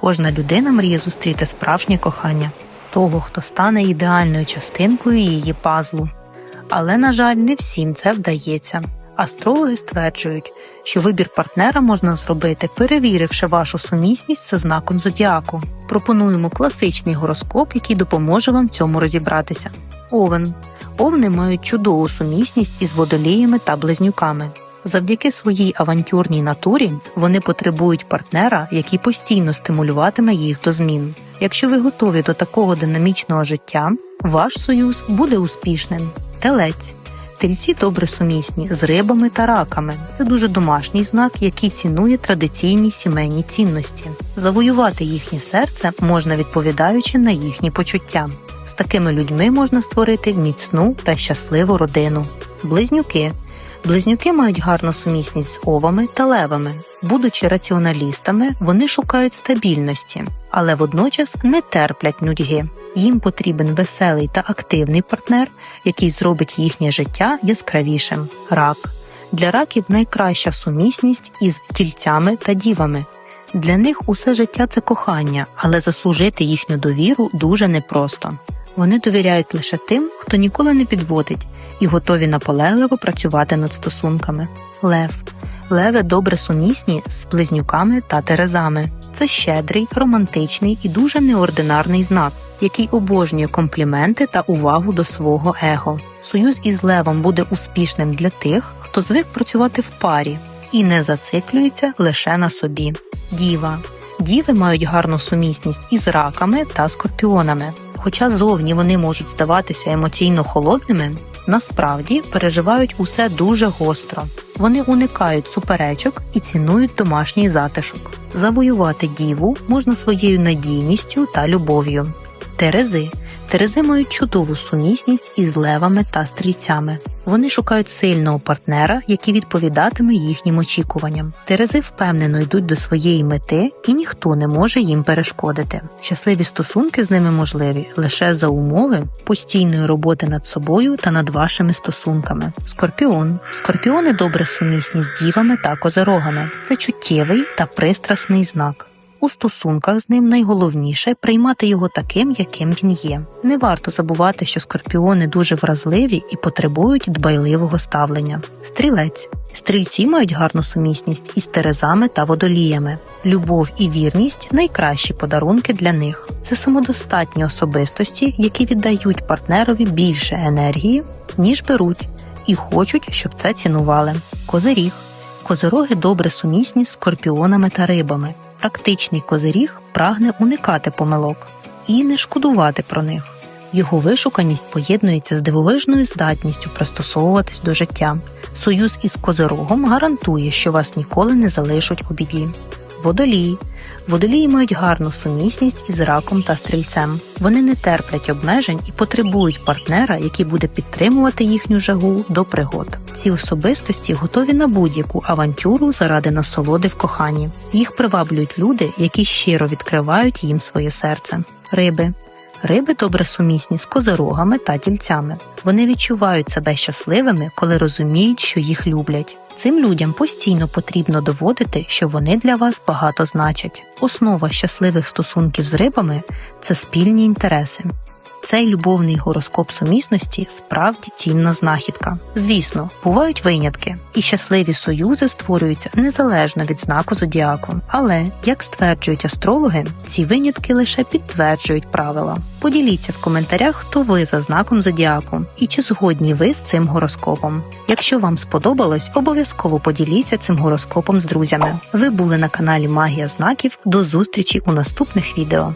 Кожна людина мріє зустріти справжнє кохання, того, хто стане ідеальною частинкою її пазлу. Але, на жаль, не всім це вдається. Астрологи стверджують, що вибір партнера можна зробити, перевіривши вашу сумісність за знаком зодіаку. Пропонуємо класичний гороскоп, який допоможе вам цьому розібратися. Овен. Овни мають чудову сумісність із водоліями та близнюками. Завдяки своїй авантюрній натурі вони потребують партнера, який постійно стимулюватиме їх до змін. Якщо ви готові до такого динамічного життя, ваш союз буде успішним. Телець. Тельці добре сумісні з рибами та раками. Це дуже домашній знак, який цінує традиційні сімейні цінності. Завоювати їхнє серце можна відповідаючи на їхні почуття. З такими людьми можна створити міцну та щасливу родину. Близнюки. Близнюки мають гарну сумісність з овами та левами. Будучи раціоналістами, вони шукають стабільності, але водночас не терплять нудьги. Їм потрібен веселий та активний партнер, який зробить їхнє життя яскравішим. Рак для раків найкраща сумісність із тільцями та дівами. Для них усе життя це кохання, але заслужити їхню довіру дуже непросто. Вони довіряють лише тим, хто ніколи не підводить, і готові наполегливо працювати над стосунками. Лев леви добре сумісні з близнюками та терезами. Це щедрий, романтичний і дуже неординарний знак, який обожнює компліменти та увагу до свого его. Союз із левом буде успішним для тих, хто звик працювати в парі і не зациклюється лише на собі. Діва Діви мають гарну сумісність із раками та скорпіонами. Хоча зовні вони можуть здаватися емоційно холодними, насправді переживають усе дуже гостро. Вони уникають суперечок і цінують домашній затишок. Завоювати діву можна своєю надійністю та любов'ю. Терези Терези мають чудову сумісність із левами та стрільцями. Вони шукають сильного партнера, який відповідатиме їхнім очікуванням. Терези впевнено йдуть до своєї мети, і ніхто не може їм перешкодити. Щасливі стосунки з ними можливі лише за умови постійної роботи над собою та над вашими стосунками. Скорпіон скорпіони добре сумісні з дівами та козерогами. Це чуттєвий та пристрасний знак. У стосунках з ним найголовніше приймати його таким, яким він є. Не варто забувати, що скорпіони дуже вразливі і потребують дбайливого ставлення. Стрілець стрільці мають гарну сумісність із терезами та водоліями. Любов і вірність найкращі подарунки для них. Це самодостатні особистості, які віддають партнерові більше енергії, ніж беруть, і хочуть, щоб це цінували. Козиріг козироги добре сумісні з скорпіонами та рибами практичний козиріг прагне уникати помилок і не шкодувати про них. Його вишуканість поєднується з дивовижною здатністю пристосовуватись до життя. Союз із козирогом гарантує, що вас ніколи не залишать у біді. Водолії. Водолії мають гарну сумісність із раком та стрільцем. Вони не терплять обмежень і потребують партнера, який буде підтримувати їхню жагу до пригод. Ці особистості готові на будь-яку авантюру заради насолоди в коханні. Їх приваблюють люди, які щиро відкривають їм своє серце. Риби Риби добре сумісні з козорогами та тільцями. Вони відчувають себе щасливими, коли розуміють, що їх люблять. Цим людям постійно потрібно доводити, що вони для вас багато значать. Основа щасливих стосунків з рибами це спільні інтереси. Цей любовний гороскоп сумісності справді цінна знахідка. Звісно, бувають винятки, і щасливі союзи створюються незалежно від знаку зодіаку. Але, як стверджують астрологи, ці винятки лише підтверджують правила. Поділіться в коментарях, хто ви за знаком зодіаку і чи згодні ви з цим гороскопом. Якщо вам сподобалось, обов'язково поділіться цим гороскопом з друзями. Ви були на каналі Магія Знаків. До зустрічі у наступних відео.